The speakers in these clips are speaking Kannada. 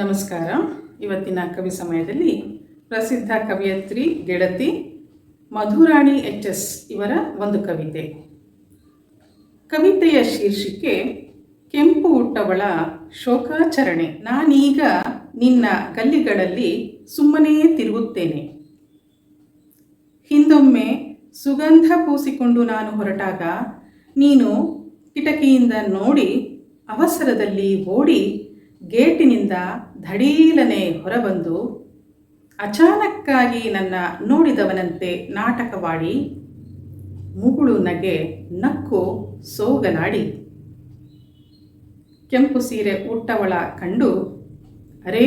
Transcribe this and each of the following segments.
ನಮಸ್ಕಾರ. ಇವತ್ತಿನ ಕವಿ ಸಮಯದಲ್ಲಿ ಪ್ರಸಿದ್ಧ ಕವಿಯತ್ರಿ ಗೆಳತಿ ಮಧುರಾಣಿ ಎಚ್ ಎಸ್ ಇವರ ಒಂದು ಕವಿತೆ. ಕವಿತೆಯ ಶೀರ್ಷಿಕೆ, ಕೆಂಪು ಹುಟ್ಟವಳ ಶೋಕಾಚರಣೆ. ನಾನೀಗ ನಿನ್ನ ಗಲ್ಲಿಗಳಲ್ಲಿ ಸುಮ್ಮನೇ ತಿರುಗುತ್ತೇನೆ. ಹಿಂದೊಮ್ಮೆ ಸುಗಂಧ ಪೂಸಿಕೊಂಡು ನಾನು ಹೊರಟಾಗ ನೀನು ಕಿಟಕಿಯಿಂದ ನೋಡಿ ಅವಸರದಲ್ಲಿ ಓಡಿ ಗೇಟಿನಿಂದ ಧಡೀಲನೆ ಹೊರಬಂದು, ಅಚಾನಕ್ಕಾಗಿ ನನ್ನ ನೋಡಿದವನಂತೆ ನಾಟಕವಾಡಿ, ಮುಗುಳು ನಗೆ ನಕ್ಕು ಸೋಗಲಾಡಿ. ಕೆಂಪು ಸೀರೆ ಉಟ್ಟವಳ ಕಂಡು, ಅರೇ,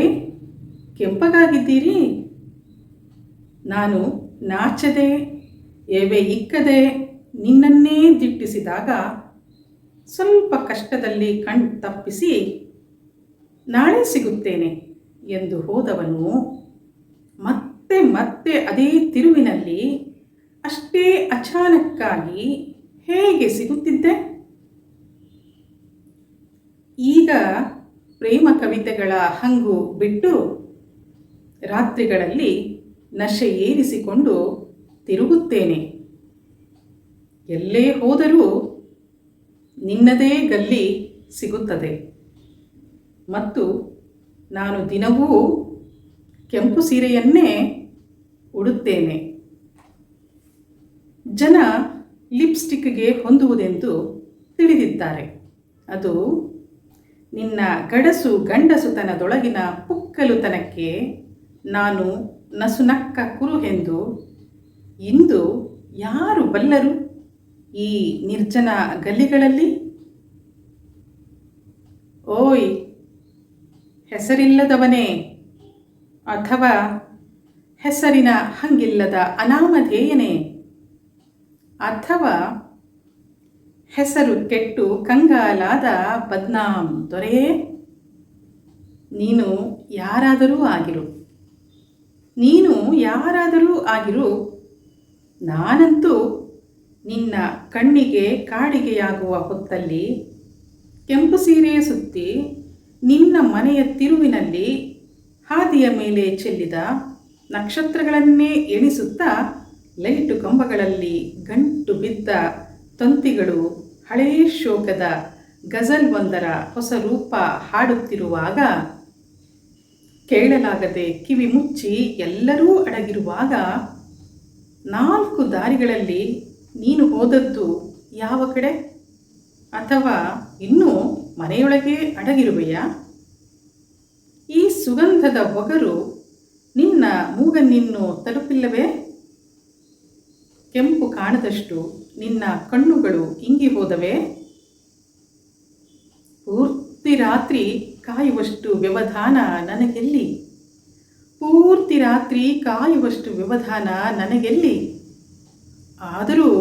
ಕೆಂಪಗಾಗಿದ್ದೀರಿ? ನಾನು ನಾಚದೆ ಏವೆ ಇಕ್ಕದೆ ನಿನ್ನನ್ನೇ ದಿಟ್ಟಿಸಿದಾಗ, ಸ್ವಲ್ಪ ಕಷ್ಟದಲ್ಲಿ ಕಣ್ ತಪ್ಪಿಸಿ ನಾಳೆ ಸಿಗುತ್ತೇನೆ ಎಂದು ಹೋದವನು ಮತ್ತೆ ಮತ್ತೆ ಅದೇ ತಿರುವಿನಲ್ಲಿ ಅಷ್ಟೇ ಅಚಾನಕ್ಕಾಗಿ ಹೇಗೆ ಸಿಗುತ್ತಿದ್ದೆ? ಈಗ ಪ್ರೇಮ ಕವಿತೆಗಳ ಹಂಗು ಬಿಟ್ಟು ರಾತ್ರಿಗಳಲ್ಲಿ ನಶೆ ಏರಿಸಿಕೊಂಡು ತಿರುಗುತ್ತೇನೆ. ಎಲ್ಲೇ ಹೋದರೂ ನಿನ್ನದೇ ಗಲ್ಲಿ ಸಿಗುತ್ತದೆ. ಮತ್ತು ನಾನು ದಿನವೂ ಕೆಂಪು ಸೀರೆಯನ್ನೇ ಉಡುತ್ತೇನೆ. ಜನ ಲಿಪ್ಸ್ಟಿಕ್ಗೆ ಹೊಂದುವುದೆಂದು ತಿಳಿದಿದ್ದಾರೆ. ಅದು ನಿನ್ನ ಗಡಸು ಗಂಡಸುತನದೊಳಗಿನ ಪುಕ್ಕಲುತನಕ್ಕೆ ನಾನು ನಸುನಕ್ಕ ಕುರುಹೆಂದು ಇಂದು ಯಾರು ಬಲ್ಲರು ಈ ನಿರ್ಜನ ಗಲ್ಲಿಗಳಲ್ಲಿ? ಓಯ್ ಹೆಸರಿಲ್ಲದವನೇ ಅಥವಾ ಹೆಸರಿನ ಹಂಗಿಲ್ಲದ ಅನಾಮಧೇಯನೇ ಅಥವಾ ಹೆಸರು ಕೆಟ್ಟು ಕಂಗಾಲಾದ ಬದ್ನಾಮ್ ದೊರೆಯೇ ನೀನು ಯಾರಾದರೂ ಆಗಿರು. ನೀನು ಯಾರಾದರೂ ಆಗಿರು. ನಾನಂತೂ ನಿನ್ನ ಕಣ್ಣಿಗೆ ಕಾಡಿಗೆಯಾಗುವ ಹೊತ್ತಲ್ಲಿ ಕೆಂಪು ಸೀರೆ ಸುತ್ತಿ ನಿನ್ನ ಮನೆಯ ತಿರುವಿನಲ್ಲಿ ಹಾದಿಯ ಮೇಲೆ ಚೆಲ್ಲಿದ ನಕ್ಷತ್ರಗಳನ್ನೇ ಎಣಿಸುತ್ತಾ ಲೈಟು ಕಂಬಗಳಲ್ಲಿ ಗಂಟು ಬಿದ್ದ ತಂತಿಗಳು ಹಳೇ ಶೋಕದ ಗಜಲ್ ಒಂದರ ಹೊಸ ರೂಪ ಹಾಡುತ್ತಿರುವಾಗ ಕೇಳಲಾಗದೆ ಕಿವಿ ಮುಚ್ಚಿ ಎಲ್ಲರೂ ಅಡಗಿರುವಾಗ ನಾಲ್ಕು ದಾರಿಗಳಲ್ಲಿ ನೀನು ಹೋದದ್ದು ಯಾವ ಕಡೆ ಅಥವಾ ಇನ್ನೂ ಮನೆಯೊಳಗೆ ಅಡಗಿರುವೆಯಾ? ಈ ಸುಗಂಧದ ಒಗರು ನಿನ್ನ ಮೂಗನ್ನಿನ್ನು ತಲುಪಿಲ್ಲವೇ? ಕೆಂಪು ಕಾಣದಷ್ಟು ನಿನ್ನ ಕಣ್ಣುಗಳು ಇಂಗಿ ಹೋದವೆ? ಪೂರ್ತಿ ರಾತ್ರಿ ಕಾಯುವಷ್ಟು ವ್ಯವಧಾನ ನನಗೆಲ್ಲಿ? ಪೂರ್ತಿ ರಾತ್ರಿ ಕಾಯುವಷ್ಟು ವ್ಯವಧಾನ ನನಗೆಲ್ಲಿ? ಆದರೂ